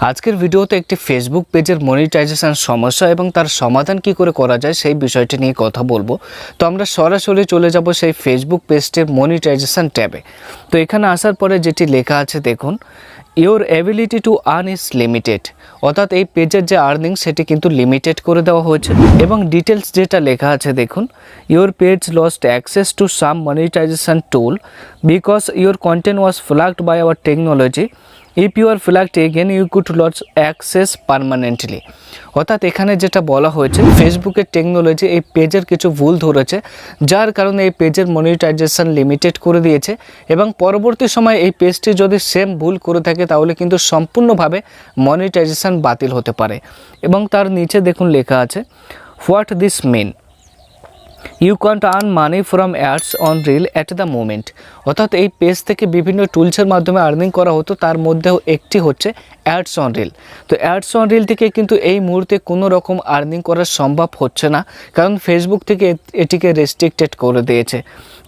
আজকের ভিডিওতে একটি ফেসবুক পেজের মনিটাইজেশন সমস্যা এবং তার সমাধান কি করে করা যায় সেই বিষয়টি নিয়ে কথা বলব। তো আমরা সরাসরি চলে যাব সেই ফেসবুক পেজটির মনিটাইজেশন ট্যাবে। তো এখানে আসার পরে যেটি লেখা আছে, দেখুন your ability to earn is limited অর্থাৎ এই পেজের যে আর্নিং সেটি কিন্তু লিমিটেড করে দেওয়া হয়েছে। এবং ডিটেলস যেটা লেখা আছে, দেখুন your page lost access to some monetisation tool because your content was flagged by our technology if you are flagged again you could lose access permanently অর্থাৎ এখানে যেটা বলা হয়েছে ফেসবুকের টেকনোলজি এই পেজের কিছু ভুল ধরেছে, যার কারণে এই পেজের মনিটাইজেশন লিমিটেড করে দিয়েছে এবং পরবর্তী সময় এই পেজটি যদি সেম ভুল করে থাকে, তাহলে কিন্তু সম্পূর্ণভাবে মনিটাইজেশন বাতিল হতে পারে। এবং তার নিচে দেখুন লেখা আছে what this means you can't earn money from ads on reel at the moment অর্থাৎ এই পেজ থেকে বিভিন্ন টুলসের মাধ্যমে আর্নিং করা হতো, তার মধ্যেও একটি হচ্ছে অ্যাডস অন রিল তো অ্যাডস অন রিল থেকে কিন্তু এই মুহূর্তে কোনো রকম আর্নিং করা সম্ভব হচ্ছে না, কারণ ফেসবুক থেকে এটিকে রেস্ট্রিক্টেড করে দিয়েছে।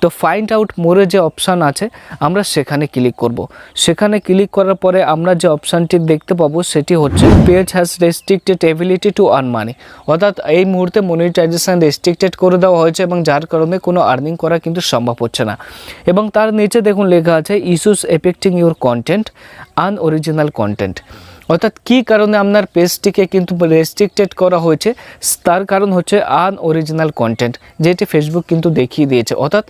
তো ফাইন্ড আউট মোরে যে অপশান আছে, আমরা সেখানে ক্লিক করব। সেখানে ক্লিক করার পরে আমরা যে অপশানটি দেখতে পাবো, সেটি হচ্ছে page has restricted ability to earn money অর্থাৎ এই মুহূর্তে মনিটাইজেশান রেস্ট্রিক্টেড করে দেওয়া হয়েছে এবং যার কারণে কোনো আর্নিং করা কিন্তু সম্ভব হচ্ছে না। এবং তার নিচে দেখুন লেখা আছে issues affecting your content unoriginal content অর্থাৎ কী কারণে আপনার পেজটিকে কিন্তু রেস্ট্রিক্টেড করা হয়েছে? তার কারণ হচ্ছে আনঅরিজিনাল কন্টেন্ট যেটি ফেসবুক কিন্তু দেখিয়ে দিয়েছে। অর্থাৎ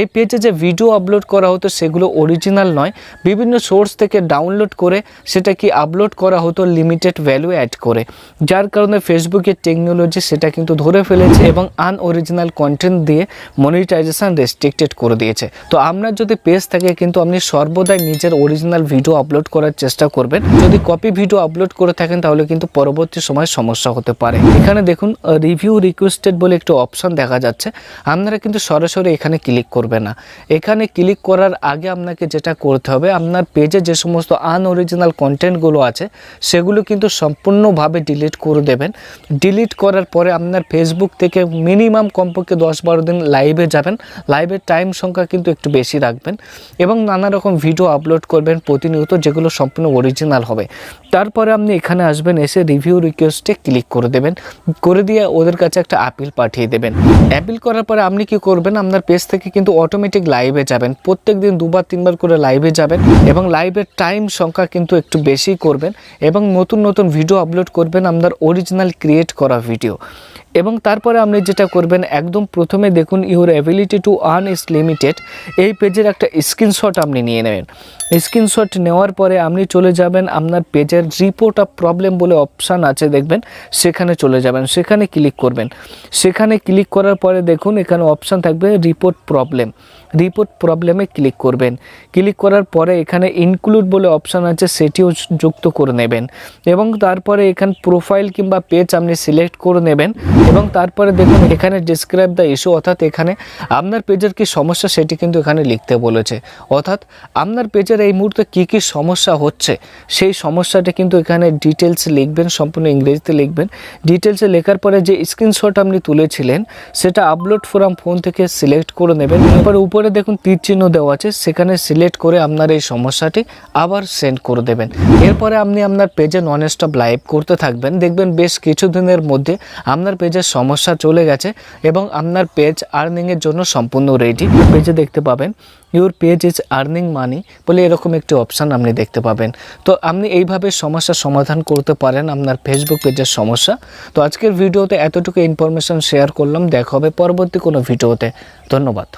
এই পেজে যে ভিডিও আপলোড করা হতো, সেগুলো অরিজিনাল নয়। বিভিন্ন সোর্স থেকে ডাউনলোড করে সেটা কি আপলোড করা হতো লিমিটেড ভ্যালু অ্যাড করে। যার কারণে ফেসবুকের টেকনোলজি সেটা কিন্তু ধরে ফেলেছে এবং আনঅরিজিনাল কন্টেন্ট দিয়ে মনিটাইজেশন রেস্ট্রিক্টেড করে দিয়েছে। তো আপনার যদি পেজ থাকে কিন্তু আপনি সর্বদাই নিজের অরিজিনাল ভিডিও আপলোড করার চেষ্টা করবেন, যদি কপি ভিডিও আপলোড করে থাকেন, তাহলে কিন্তু পরবর্তী সময় সমস্যা হতে পারে। এখানে দেখুন রিভিউ রিকোয়েস্টেড বলে একটি অপশন দেখা যাচ্ছে। আপনারা কিন্তু সরাসরি এখানে ক্লিক করবে না। এখানে ক্লিক করার আগে আপনাকে যেটা করতে হবে, আপনার পেজে যে সমস্ত আনঅরিজিনাল কন্টেন্টগুলো আছে, সেগুলো কিন্তু সম্পূর্ণভাবে ডিলিট করে দেবেন। ডিলিট করার পরে আপনার ফেসবুক থেকে মিনিমাম কমপক্ষে দশ বারো দিন লাইভে যাবেন। লাইভের টাইম সংখ্যা কিন্তু একটু বেশি রাখবেন। এবং নানা রকম ভিডিও আপলোড করবেন প্রতিনিয়ত, যেগুলো সম্পূর্ণ অরিজিনাল হবে। তারপরে আপনি এখানে আসবেন, এসে রিভিউ রিকোয়েস্টে ক্লিক করে দেবেন। করে দিয়ে ওদের কাছে একটা আপিল পাঠিয়ে দেবেন। অ্যাপিল করার পরে আপনি কি করবেন, আপনার পেজ থেকে কিন্তু অটোমেটিক লাইভে যাবেন। প্রত্যেক দিন দুবার, তিনবার করে লাইভে যাবেন এবং লাইভের টাইম সংখ্যা কিন্তু একটু বেশি করবেন এবং নতুন নতুন ভিডিও আপলোড করবেন আপনার অরিজিনাল ক্রিয়েট করা ভিডিও এবং তারপরে আপনি যেটা করবেন, একদম প্রথমে দেখুন your ability to earn is limited এই পেজের একটা স্ক্রিনশট আপনি নিয়ে নেবেন। স্ক্রিনশট নেওয়ার পরে আপনি চলে যাবেন, আপনার পেজের রিপোর্ট অফ প্রবলেম বলে অপশান আছে দেখবেন, সেখানে চলে যাবেন, সেখানে ক্লিক করবেন। সেখানে ক্লিক করার পরে দেখুন, এখানে অপশান থাকবে রিপোর্ট প্রবলেম রিপোর্ট প্রবলেমে ক্লিক করবেন। ক্লিক করার পরে এখানে ইনক্লুড বলে অপশান আছে, সেটিও যুক্ত করে নেবেন। এবং তারপরে এখানে প্রোফাইল কিংবা পেজ আপনি সিলেক্ট করে নেবেন। এবং তারপরে দেখুন, এখানে ডিসক্রাইব দ্য ইস্যু অর্থাৎ এখানে আপনার পেজের কি সমস্যা সেটি কিন্তু এখানে লিখতে বলেছে। অর্থাৎ আপনার পেজের এই মুহূর্তে কী কী সমস্যা হচ্ছে, সেই সমস্যাটা কিন্তু এখানে ডিটেলস লিখবেন, সম্পূর্ণ ইংরেজিতে লিখবেন। ডিটেলসে লেখার পরে যে স্ক্রিনশট আপনি তুলেছিলেন, সেটা আপলোড ফ্রম ফোন থেকে সিলেক্ট করে নেবেন। এরপরে উপরে দেখুন, তীর চিহ্ন দেওয়া আছে, সেখানে সিলেক্ট করে আপনার এই সমস্যাটি আবার সেন্ড করে দেবেন। এরপরে আপনি আপনার পেজে নন স্টপ লাইভ করতে থাকবেন। দেখবেন, বেশ কিছুদিনের মধ্যে আপনার পেজের সমস্যা চলে গেছে এবং আপনার পেজ আর্নিংয়ের জন্য সম্পূর্ণ রেডি পেজে দেখতে পাবেন your page is earning money বলে এরকম একটি অপশান আপনি দেখতে পাবেন। তো আপনি এইভাবে সমস্যা সমাধান করতে পারেন আপনার ফেসবুক পেজের সমস্যা। তো আজকের ভিডিওতে এতটুকু ইনফরমেশান শেয়ার করলাম। দেখা হবে পরবর্তী কোনো ভিডিওতে। ধন্যবাদ।